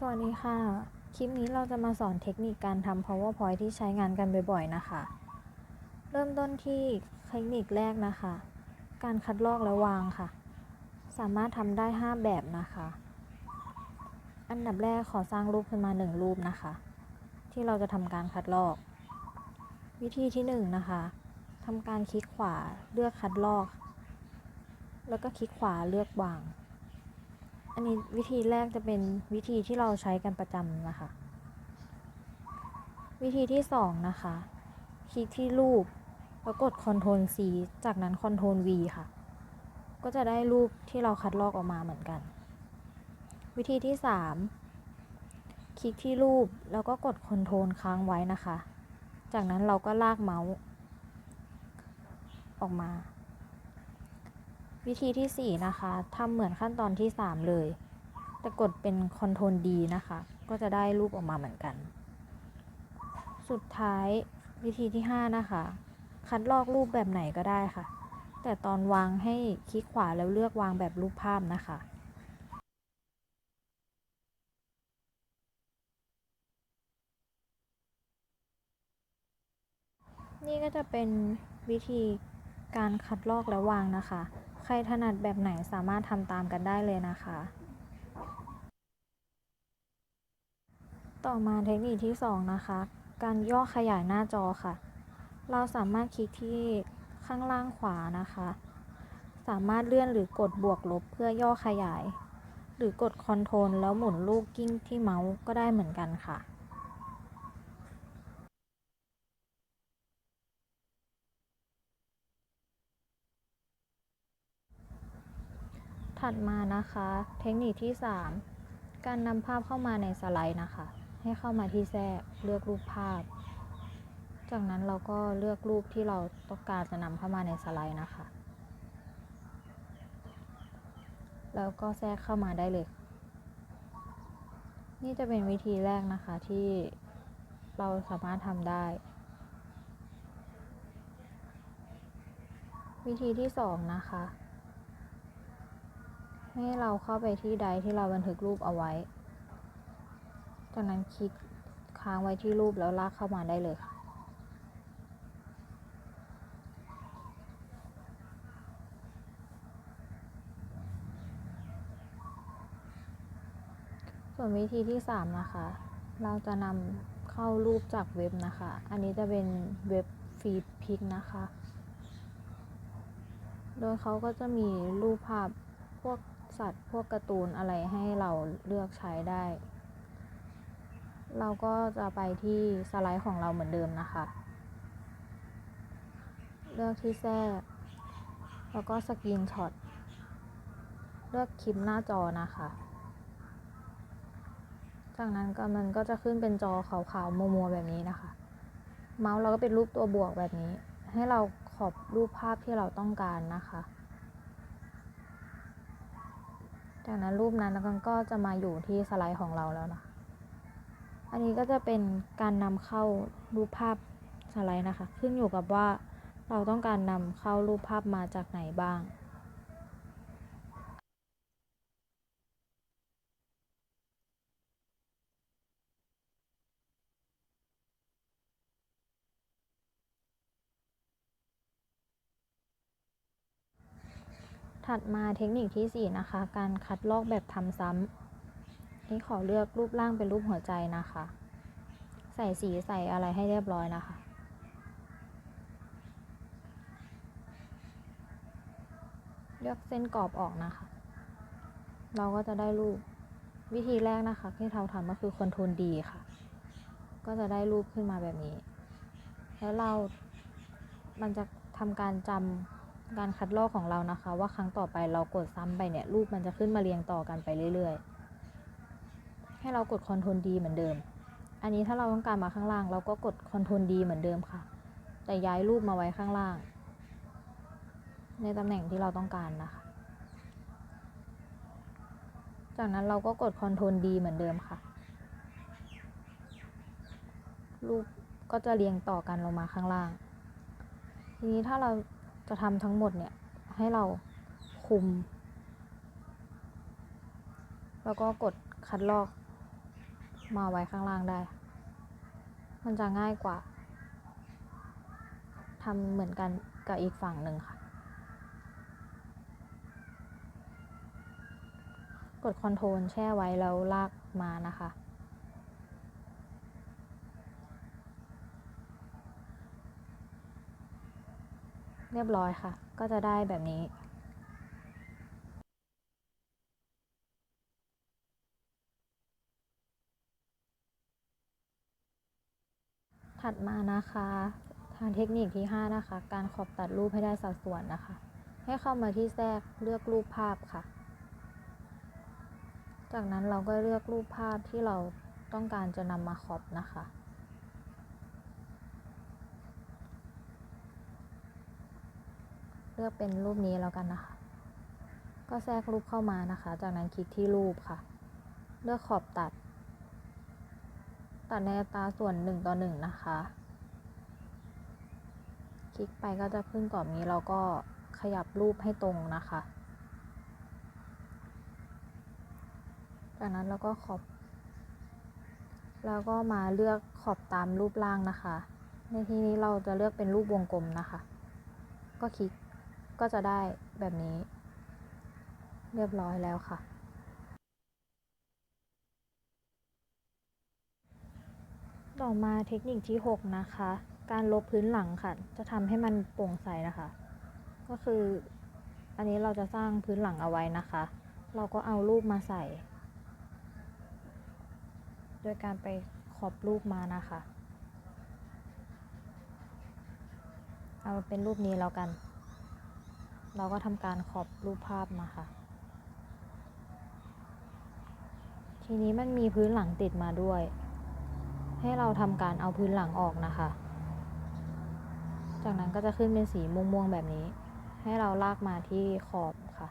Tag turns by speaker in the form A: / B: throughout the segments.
A: สวัสดีค่ะ คลิปนี้เราจะมาสอนเทคนิคการทำ powerpoint ที่ใช้งานกันบ่อยๆ นะคะ เริ่มต้นที่เทคนิคแรกนะคะ การคัดลอกและวางค่ะ สามารถทำได้ 5 แบบนะคะ อันดับแรกขอสร้างรูปขึ้นมา 1 รูปนะคะ ที่เราจะทำการคัดลอก วิธีที่ 1 นะคะทำการคลิกขวาเลือกคัดลอก แล้วก็คลิกขวาเลือกวาง อันนี้วิธีแรกจะเป็นวิธีที่เราใช้กันประจำนะคะ วิธีที่2นะคะ คลิกที่รูปแล้วกด Ctrl C จากนั้น Ctrl V ค่ะ ก็จะได้รูปที่เราคัดลอกออกมาเหมือนกัน วิธีที่ 3 คลิกที่รูปแล้วก็กด Ctrl ค้างไว้นะคะ จากนั้นเราก็ลากเมาส์ออกมา วิธีที่ 4 นะคะทำเหมือนขั้นตอนที่ 3 เลย แต่กดเป็น Ctrl D นะคะ ก็จะได้รูปออกมาเหมือนกัน สุดท้ายวิธีที่ 5 นะคะ คัดลอกรูปแบบไหนก็ได้ค่ะ แต่ตอนวางให้คลิกขวาแล้วเลือกวางแบบรูปภาพนะคะนี่ก็จะเป็นวิธีการคัดลอกและวางนะคะ ใครถนัดแบบไหนสามารถทำตามกันได้เลยนะคะ ต่อมาเทคนิคที่ 2 นะคะ การย่อขยายหน้าจอค่ะ เราสามารถคลิกที่ข้างล่างขวานะคะ สามารถเลื่อนหรือกดบวกลบเพื่อย่อขยาย หรือกดคอนโทรลแล้วหมุนลูกกิ้งที่เมาส์ก็ได้เหมือนกันค่ะ ถัดมานะคะ เทคนิคที่ 3 การนำภาพเข้ามาในสไลด์นะคะ ให้เข้ามาที่แทรกเลือกรูปภาพ จากนั้นเราก็เลือกรูปที่เราต้องการจะนำเข้ามาในสไลด์นะคะ แล้วก็แทรกเข้ามาได้เลย นี่จะเป็นวิธีแรกนะคะที่เราสามารถทำได้วิธีที่ 2 นะคะ ให้เราเข้าไปที่ใดที่เราบันทึกรูปเอาไว้ จากนั้นคลิกค้างไว้ที่รูปแล้วลากเข้ามาได้เลยค่ะส่วนวิธีที่ 3 นะคะ เราจะนำเข้ารูปจากเว็บนะคะ อันนี้จะเป็นเว็บฟีดพิกนะคะ โดยเขาก็จะมีรูปภาพพวก สัตว์ พวกการ์ตูนอะไรให้เราเลือกใช้ได้ เราก็จะไปที่สไลด์ของเราเหมือนเดิมนะคะ เลือกที่แทรกแล้วก็สกรีนช็อต เลือกคลิปหน้าจอนะคะ จากนั้นก็มันก็จะขึ้นเป็นจอขาวๆมัวๆแบบนี้นะคะ เมาส์เราก็เป็นรูปตัวบวกแบบนี้ ให้เราขอบรูปภาพที่เราต้องการนะคะ จากนั้นรูปนั้นก็จะมาอยู่ที่สไลด์ของเราแล้วนะอันนี้ก็จะเป็นการนำเข้ารูปภาพสไลด์นะคะ ขึ้นอยู่กับว่าเราต้องการนำเข้ารูปภาพมาจากไหนบ้าง ถัดมาเทคนิคที่ 4 นะคะ การคัดลอกแบบทำซ้ำนี่ขอเลือกรูปร่างเป็นรูปหัวใจนะคะ ใส่สีใส่อะไรให้เรียบร้อยนะคะเลือกเส้นกรอบออกนะคะ เราก็จะได้รูปวิธีแรกนะคะ ที่เราทำก็คือคอนโทรลดีค่ะ ก็จะได้รูปขึ้นมาแบบนี้ แล้วเรา มันจะทำการจำ การคัดลอกของเรานะคะ ว่าครั้งต่อไปเรากดซ้ำไปเนี่ยรูปมันจะขึ้นมาเรียงต่อกันไปเรื่อย ๆ ให้เรากดคอนโทรลดีเหมือนเดิม อันนี้ถ้าเราต้องการมาข้างล่าง เราก็กดคอนโทรลดีเหมือนเดิมค่ะ แต่ย้ายรูปมาไว้ข้างล่าง ในตำแหน่งที่เราต้องการนะคะ จากนั้นเราก็กดคอนโทรลดีเหมือนเดิมค่ะ รูปก็จะเรียงต่อกันลงมาข้างล่าง ทีนี้ถ้าเรา จะทำทั้งหมดเนี่ยให้เราคุม แล้วก็กดคัดลอกมาไว้ข้างล่างได้ มันจะง่ายกว่าทำเหมือนกันกับอีกฝั่งหนึ่งค่ะ กดคอนโทรลแช่ไว้แล้วลากมานะคะ เรียบร้อยค่ะ ก็จะได้แบบนี้ ถัดมานะคะ ทางเทคนิคที่ 5 นะคะ การขอบตัดรูปให้ได้สัดส่วนนะคะ ให้เข้ามาที่แทรกเลือกรูปภาพค่ะ จากนั้นเราก็เลือกรูปภาพที่เราต้องการจะนำมาขอบนะคะ เลือกเป็นรูปนี้แล้วกันนะคะ ก็แทรกรูปเข้ามานะคะ จากนั้นคลิกที่รูปค่ะ เลือกขอบตัด ตัดในตาส่วน1ต่อ1นะคะ คลิกไปก็จะขึ้นกรอบนี้เราก็ขยับรูปให้ตรงนะคะ จากนั้นเราก็ขอบ แล้วก็มาเลือกขอบตามรูปร่างนะคะ ในที่นี้เราจะเลือกเป็นรูปวงกลมนะคะ ก็คลิก ก็จะได้แบบนี้ เรียบร้อยแล้วค่ะ ต่อมาเทคนิคที่ 6 นะคะ การลบพื้นหลังค่ะ จะทำให้มันโปร่งใสนะคะ ก็คืออันนี้เราจะสร้างพื้นหลังเอาไว้นะคะ เราก็เอารูปมาใส่ โดยการไปขอบรูปมานะคะ เอาเป็นรูปนี้แล้วกัน เราก็ทำการขอบรูปภาพมาค่ะ ทีนี้มันมีพื้นหลังติดมาด้วย ให้เราทำการเอาพื้นหลังออกนะคะ จากนั้นก็จะขึ้นเป็นสีม่วงๆแบบนี้ ให้เราลากมาที่ขอบค่ะ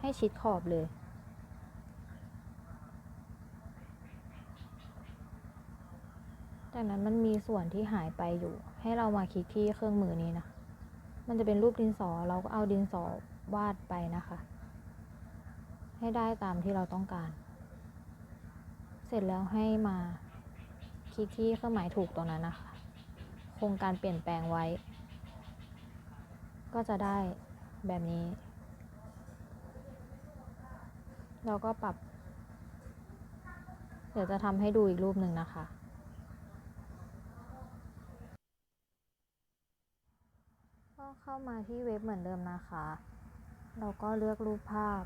A: ให้ชิดขอบเลยจากนั้นมันมีส่วนที่หายไปอยู่ ให้เรามาคลิกที่เครื่องมือนี้นะ มันจะเป็นรูปดินสอเราก็เอาดินสอวาดไปนะคะ ให้ได้ตามที่เราต้องการ เสร็จแล้วให้มาคลิกที่เครื่องหมายถูกตรงนั้นนะคะ โครงการเปลี่ยนแปลงไว้ ก็จะได้แบบนี้ เราก็ปรับ เดี๋ยวจะทำให้ดูอีกรูปหนึ่งนะคะ ก็ เข้ามาที่เว็บเหมือนเดิมนะคะ เราก็เลือกรูปภาพ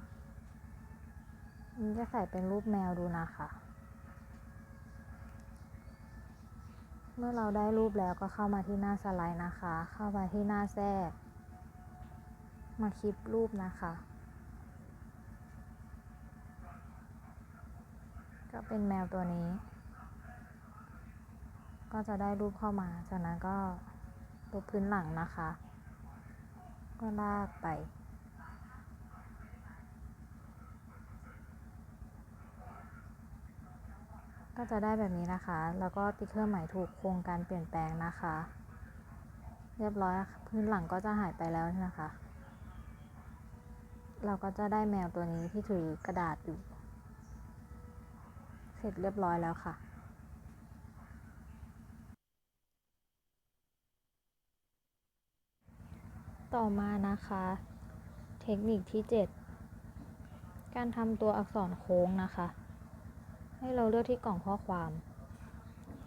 A: นี่จะใส่เป็นรูปแมวดูนะคะ เมื่อเราได้รูปแล้วก็เข้ามาที่หน้าสไลด์นะคะ เข้ามาที่หน้าแทรก มาคลิปรูปนะคะ ก็เป็นแมวตัวนี้ ก็จะได้รูปเข้ามา จากนั้นก็ลบพื้นหลังนะคะ ก็ลากไป ก็จะได้แบบนี้นะคะ แล้วก็ติ๊กเครื่องหมายถูกโครงการเปลี่ยนแปลงนะคะ เรียบร้อยพื้นหลังก็จะหายไปแล้วนะคะ เราก็จะได้แมวตัวนี้ที่ถือกระดาษอยู่ เสร็จเรียบร้อยแล้วค่ะ ต่อมานะคะ เทคนิคที่ 7 การทำตัวอักษรโค้งนะคะ ให้เราเลือกที่กล่องข้อความ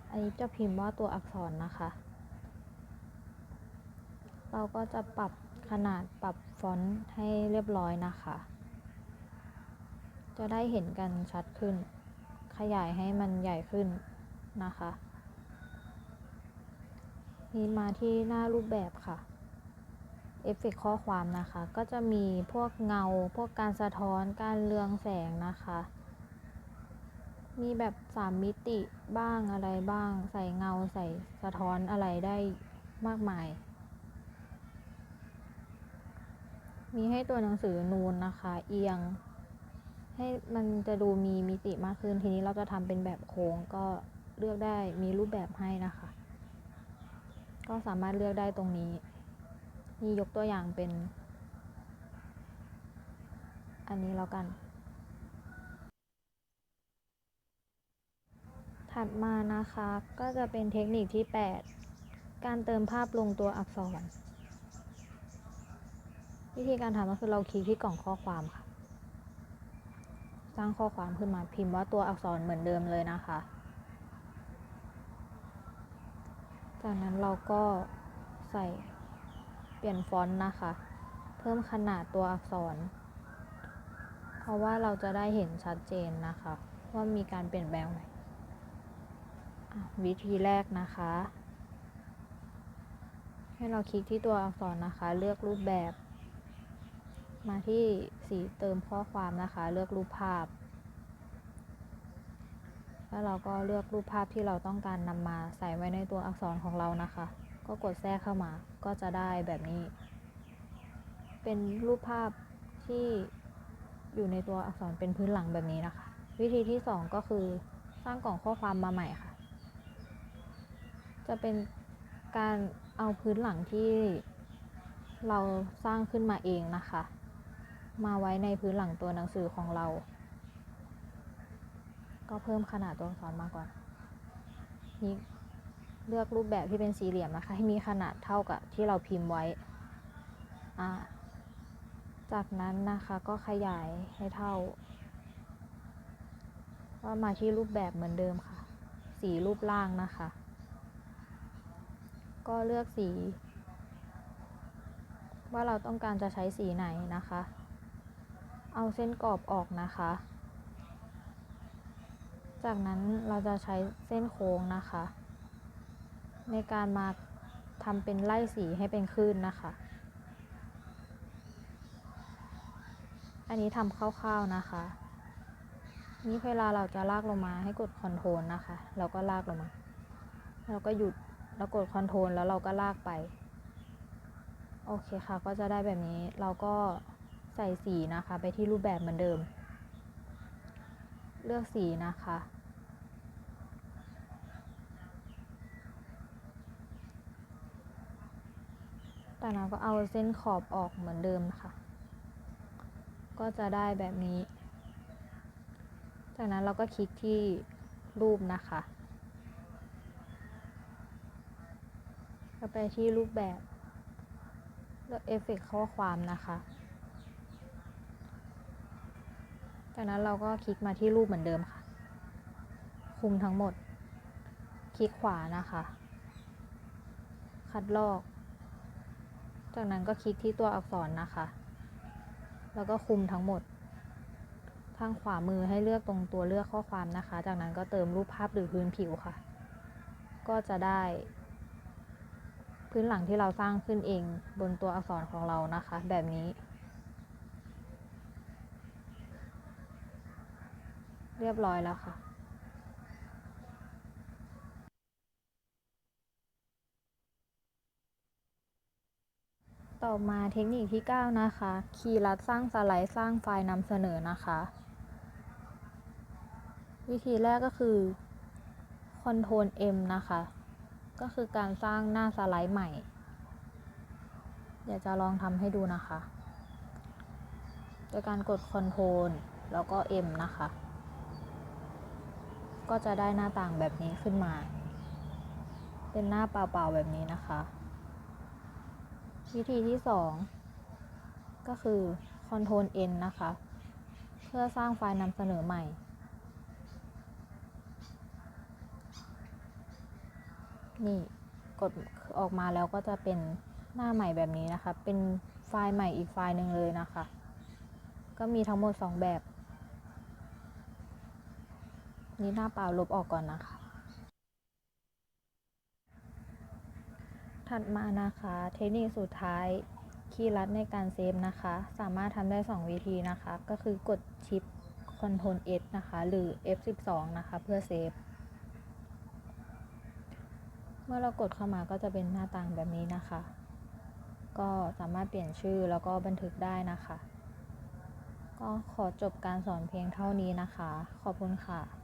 A: อันนี้จะพิมพ์ว่าตัวอักษรนะคะ เราก็จะปรับขนาดปรับฟอนต์ให้เรียบร้อยนะคะ จะได้เห็นกันชัดขึ้น ขยายให้มันใหญ่ขึ้นนะคะ นี่มาที่หน้ารูปแบบค่ะ เอฟเฟกข้อความนะคะ ก็จะมีพวกเงา พวกการสะท้อน การเรืองแสงนะคะ มีแบบสามมิติบ้างอะไรบ้าง ใส่เงาใส่สะท้อนอะไรได้มากมาย มีให้ตัวหนังสือนูนนะคะ เอียง ให้มันจะดูมีมิติมากขึ้น ทีนี้เราจะทำเป็นแบบโค้งก็เลือกได้มีรูปแบบให้นะคะ ก็สามารถเลือกได้ตรงนี้ นี่ยกตัวอย่างเป็น อันนี้แล้วกัน ถัดมานะคะก็จะเป็นเทคนิคที่ 8 การเติมภาพลงตัวอักษร วิธีการทำก็คือเราคลิกที่กล่องข้อความค่ะ สร้างข้อความขึ้นมาพิมพ์ว่าตัวอักษรเหมือนเดิมเลยนะคะจากนั้นเราก็ใส่ ปลี่ยนฟอนต์นะคะ เพิ่มขนาดตัวอักษร เพราะว่าเราจะได้เห็นชัดเจนนะคะ ว่ามีการเปลี่ยนแปลงไหมวิธีแรกนะคะ ให้เราคลิกที่ตัวอักษรนะคะ เลือกรูปแบบ มาที่สีเติมข้อความนะคะ เลือกรูปภาพ แล้วเราก็เลือกรูปภาพที่เราต้องการนำมาใส่ไว้ในตัวอักษรของเรานะคะ ก็กดแทรกเข้ามา ก็จะได้แบบนี้ เป็นรูปภาพที่อยู่ในตัวอักษรเป็นพื้นหลังแบบนี้นะคะ วิธีที่ 2 ก็คือสร้างกล่องข้อความมาใหม่ค่ะ จะเป็นการเอาพื้นหลังที่เราสร้างขึ้นมาเองนะคะ มาไว้ในพื้นหลังตัวหนังสือของเรา ก็เพิ่มขนาดตัวอักษรมาก่อนนี่ เลือกรูปแบบที่เป็นสี่เหลี่ยมนะคะ ให้มีขนาดเท่ากับที่เราพิมพ์ไว้ จากนั้นนะคะก็ขยายให้เท่า ก็มาที่รูปแบบเหมือนเดิมค่ะ สีรูปร่างนะคะ ก็เลือกสี ว่าเราต้องการจะใช้สีไหนนะคะ เอาเส้นกรอบออกนะคะ จากนั้นเราจะใช้เส้นโค้งนะคะ ในการมาทำเป็นไล่สีให้เป็นคลื่นนะคะ อันนี้ทำคร่าวๆนะคะ นี่เวลาเราจะลากลงมาให้กดคอนโทรลนะคะ เราก็ลากลงมาแล้วก็หยุดแล้วกดคอนโทรลแล้วเราก็ลากไป โอเคค่ะ ก็จะได้แบบนี้ เราก็ใส่สีนะคะ ไปที่รูปแบบเหมือนเดิม เลือกสีนะคะ จากนั้นก็เอาเส้นขอบออกเหมือนเดิมค่ะก็จะได้แบบนี้ จากนั้นเราก็คลิกที่รูปนะคะก็ไปที่รูปแบบเลือกเอฟเฟกข้อความนะคะ จากนั้นเราก็คลิกมาที่รูปเหมือนเดิมค่ะ คุมทั้งหมด คลิกขวานะคะ คัดลอก จากนั้นก็คลิกที่ตัวอักษรนะคะ แล้วก็คุมทั้งหมด ทางขวามือให้เลือกตรงตัวเลือกข้อความนะคะ จากนั้นก็เติมรูปภาพหรือพื้นผิวค่ะ ก็จะได้ พื้นหลังที่เราสร้างขึ้นเองบนตัวอักษรของเรานะคะ แบบนี้ เรียบร้อยแล้วค่ะ ต่อมาเทคนิคที่ 9 นะคะ คีย์ลัดสร้างสไลด์สร้างไฟล์นำเสนอนะคะ วิธีแรกก็คือ Ctrl M นะคะ ก็คือการสร้างหน้าสไลด์ใหม่ เดี๋ยวจะลองทำให้ดูนะคะ โดยการกด Ctrl แล้วก็ M นะคะ ก็จะได้หน้าต่างแบบนี้ขึ้นมา เป็นหน้าเปล่าๆแบบนี้นะคะ วิธีที่ 2 ก็คือ Ctrl N นะคะ เพื่อสร้างไฟล์นำเสนอใหม่ นี่กดออกมาแล้วก็จะเป็นหน้าใหม่แบบนี้นะคะ เป็นไฟล์ใหม่อีกไฟล์หนึ่งเลยนะคะ ก็มีทั้งหมด 2 แบบ นี่หน้าเปล่าลบออกก่อนนะคะ ถัดมานะคะ เทคนิคสุดท้ายคีย์ลัดในการเซฟนะคะ สามารถทำได้ 2 วิธีนะคะ ก็คือกดชิป Ctrl S นะคะ หรือ F12 นะคะ เพื่อเซฟ เมื่อเรากดเข้ามาก็จะเป็นหน้าต่างแบบนี้นะคะ ก็สามารถเปลี่ยนชื่อแล้วก็บันทึกได้นะคะ ก็ขอจบการสอนเพียงเท่านี้นะคะ ขอบคุณค่ะ